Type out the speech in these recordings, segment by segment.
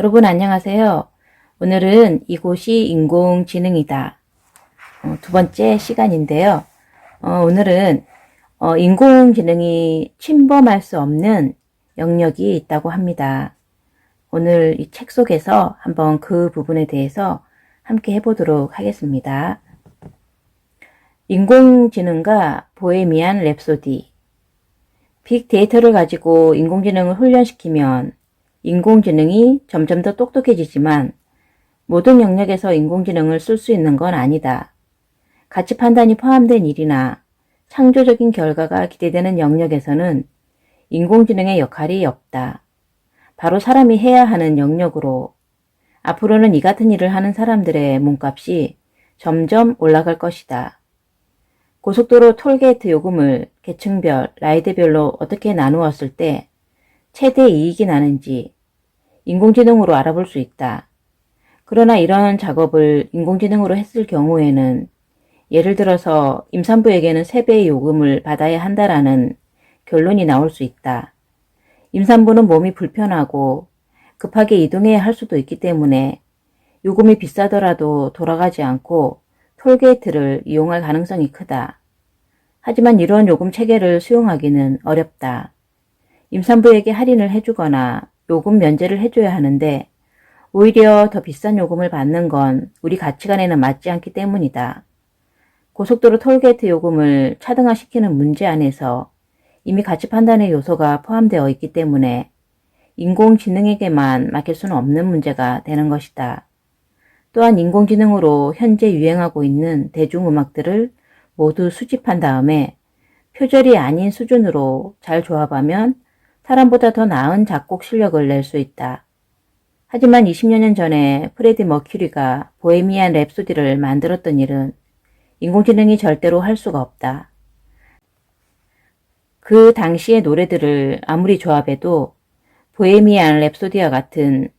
여러분 안녕하세요. 오늘은 이곳이 인공지능이다. 어, 두 번째 시간인데요. 어, 오늘은 어, 인공지능이 침범할 수 없는 영역이 있다고 합니다. 오늘 이 책 속에서 한번 그 부분에 대해서 함께 해보도록 하겠습니다. 인공지능과 보헤미안 랩소디 빅데이터를 가지고 인공지능을 훈련시키면 인공지능이 점점 더 똑똑해지지만 모든 영역에서 인공지능을 쓸 수 있는 건 아니다. 가치 판단이 포함된 일이나 창조적인 결과가 기대되는 영역에서는 인공지능의 역할이 없다. 바로 사람이 해야 하는 영역으로 앞으로는 이 같은 일을 하는 사람들의 몸값이 점점 올라갈 것이다. 고속도로 톨게이트 요금을 계층별, 라이드별로 어떻게 나누었을 때 최대 이익이 나는지 인공지능으로 알아볼 수 있다. 그러나 이런 작업을 인공지능으로 했을 경우에는 예를 들어서 임산부에게는 3배의 요금을 받아야 한다라는 결론이 나올 수 있다. 임산부는 몸이 불편하고 급하게 이동해야 할 수도 있기 때문에 요금이 비싸더라도 돌아가지 않고 톨게이트를 이용할 가능성이 크다. 하지만 이런 요금 체계를 수용하기는 어렵다. 임산부에게 할인을 해주거나 요금 면제를 해줘야 하는데 오히려 더 비싼 요금을 받는 건 우리 가치관에는 맞지 않기 때문이다. 고속도로 톨게이트 요금을 차등화시키는 문제 안에서 이미 가치 판단의 요소가 포함되어 있기 때문에 인공지능에게만 맡길 수는 없는 문제가 되는 것이다. 또한 인공지능으로 현재 유행하고 있는 대중음악들을 모두 수집한 다음에 표절이 아닌 수준으로 잘 조합하면 사람보다 더 나은 작곡 실력을 낼 수 있다. 하지만 20여 년 전에 프레디 머큐리가 보헤미안 랩소디를 만들었던 일은 인공지능이 절대로 할 수가 없다. 그 당시의 노래들을 아무리 조합해도 보헤미안 랩소디와 같은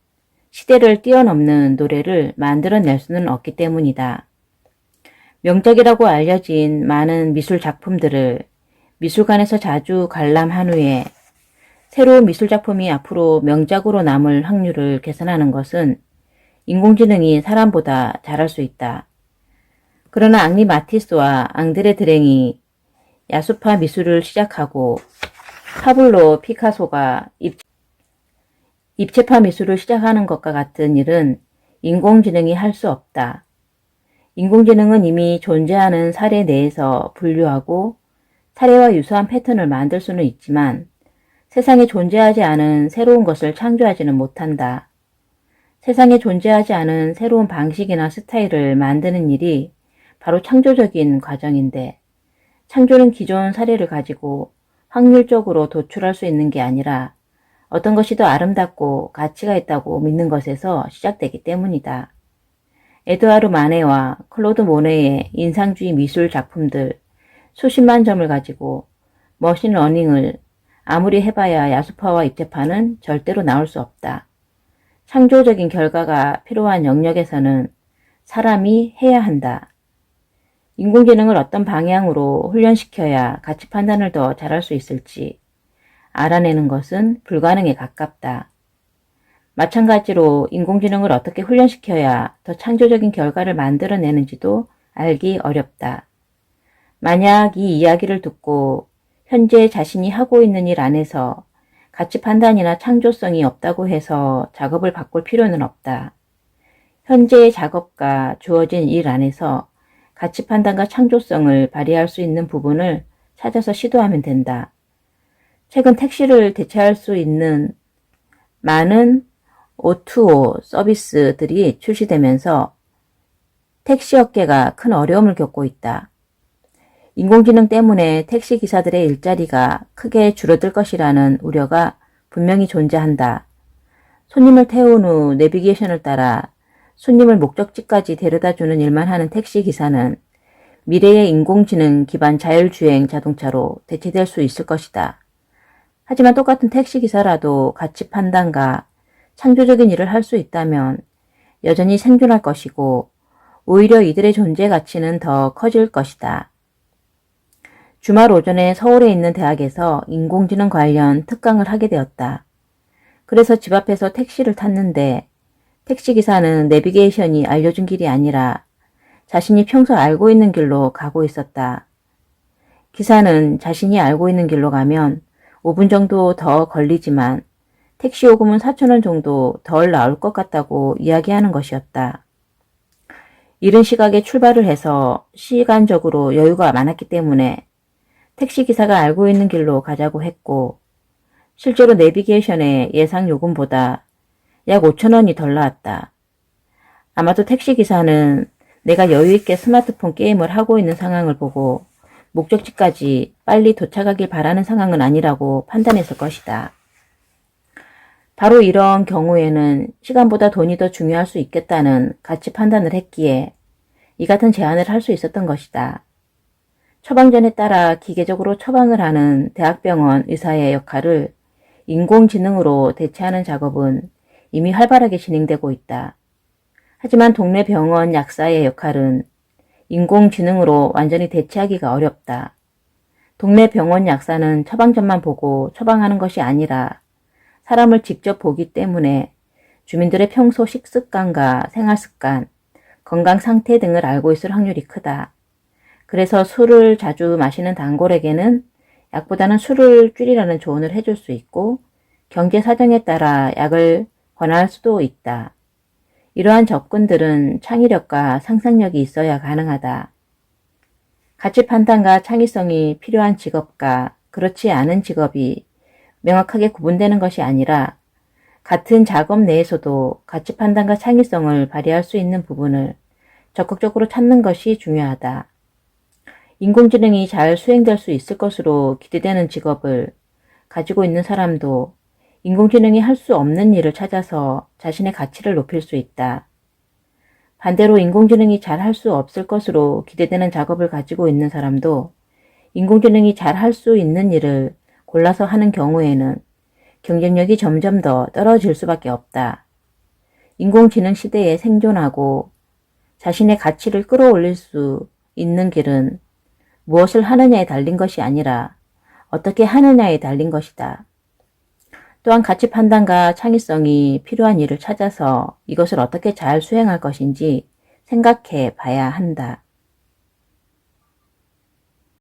시대를 뛰어넘는 노래를 만들어낼 수는 없기 때문이다. 명작이라고 알려진 많은 미술 작품들을 미술관에서 자주 관람한 후에 새로운 미술 작품이 앞으로 명작으로 남을 확률을 계산하는 것은 인공지능이 사람보다 잘할 수 있다. 그러나 앙리 마티스와 앙드레 드랭이 야수파 미술을 시작하고 파블로 피카소가 입, 입체파 미술을 시작하는 것과 같은 일은 인공지능이 할 수 없다. 인공지능은 이미 존재하는 사례 내에서 분류하고 사례와 유사한 패턴을 만들 수는 있지만 세상에 존재하지 않은 새로운 것을 창조하지는 못한다. 세상에 존재하지 않은 새로운 방식이나 스타일을 만드는 일이 바로 창조적인 과정인데 창조는 기존 사례를 가지고 확률적으로 도출할 수 있는 게 아니라 어떤 것이 더 아름답고 가치가 있다고 믿는 것에서 시작되기 때문이다. 에드와르 마네와 클로드 모네의 인상주의 미술 작품들 수십만 점을 가지고 머신 러닝을 아무리 해봐야 야수파와 입체파는 절대로 나올 수 없다. 창조적인 결과가 필요한 영역에서는 사람이 해야 한다. 인공지능을 어떤 방향으로 훈련시켜야 가치 판단을 더 잘할 수 있을지 알아내는 것은 불가능에 가깝다. 마찬가지로 인공지능을 어떻게 훈련시켜야 더 창조적인 결과를 만들어내는지도 알기 어렵다. 만약 이 이야기를 듣고 현재 자신이 하고 있는 일 안에서 가치 판단이나 창조성이 없다고 해서 작업을 바꿀 필요는 없다. 현재의 작업과 주어진 일 안에서 가치 판단과 창조성을 발휘할 수 있는 부분을 찾아서 시도하면 된다. 최근 택시를 대체할 수 있는 많은 O2O 서비스들이 출시되면서 택시 업계가 큰 어려움을 겪고 있다. 인공지능 때문에 택시 기사들의 일자리가 크게 줄어들 것이라는 우려가 분명히 존재한다. 손님을 태운 후 내비게이션을 따라 손님을 목적지까지 데려다 주는 일만 하는 택시 기사는 미래의 인공지능 기반 자율주행 자동차로 대체될 수 있을 것이다. 하지만 똑같은 택시 기사라도 가치 판단과 창조적인 일을 할 수 있다면 여전히 생존할 것이고 오히려 이들의 존재 가치는 더 커질 것이다. 주말 오전에 서울에 있는 대학에서 인공지능 관련 특강을 하게 되었다. 그래서 집 앞에서 택시를 탔는데 택시기사는 내비게이션이 알려준 길이 아니라 자신이 평소 알고 있는 길로 가고 있었다. 기사는 자신이 알고 있는 길로 가면 5분 정도 더 걸리지만 택시 요금은 4천원 정도 덜 나올 것 같다고 이야기하는 것이었다. 이른 시각에 출발을 해서 시간적으로 여유가 많았기 때문에 택시기사가 알고 있는 길로 가자고 했고 실제로 내비게이션의 예상 요금보다 약 5천원이 덜 나왔다. 아마도 택시기사는 내가 여유있게 스마트폰 게임을 하고 있는 상황을 보고 목적지까지 빨리 도착하길 바라는 상황은 아니라고 판단했을 것이다. 바로 이런 경우에는 시간보다 돈이 더 중요할 수 있겠다는 가치 판단을 했기에 이 같은 제안을 할 수 있었던 것이다. 처방전에 따라 기계적으로 처방을 하는 대학병원 의사의 역할을 인공지능으로 대체하는 작업은 이미 활발하게 진행되고 있다. 하지만 동네 병원 약사의 역할은 인공지능으로 완전히 대체하기가 어렵다. 동네 병원 약사는 처방전만 보고 처방하는 것이 아니라 사람을 직접 보기 때문에 주민들의 평소 식습관과 생활습관, 건강 상태 등을 알고 있을 확률이 크다. 그래서 술을 자주 마시는 단골에게는 약보다는 술을 줄이라는 조언을 해줄 수 있고 경제 사정에 따라 약을 권할 수도 있다. 이러한 접근들은 창의력과 상상력이 있어야 가능하다. 가치 판단과 창의성이 필요한 직업과 그렇지 않은 직업이 명확하게 구분되는 것이 아니라 같은 작업 내에서도 가치 판단과 창의성을 발휘할 수 있는 부분을 적극적으로 찾는 것이 중요하다. 인공지능이 잘 수행될 수 있을 것으로 기대되는 직업을 가지고 있는 사람도 인공지능이 할 수 없는 일을 찾아서 자신의 가치를 높일 수 있다. 반대로 인공지능이 잘 할 수 없을 것으로 기대되는 작업을 가지고 있는 사람도 인공지능이 잘 할 수 있는 일을 골라서 하는 경우에는 경쟁력이 점점 더 떨어질 수밖에 없다. 인공지능 시대에 생존하고 자신의 가치를 끌어올릴 수 있는 길은 무엇을 하느냐에 달린 것이 아니라 어떻게 하느냐에 달린 것이다. 또한 가치 판단과 창의성이 필요한 일을 찾아서 이것을 어떻게 잘 수행할 것인지 생각해 봐야 한다.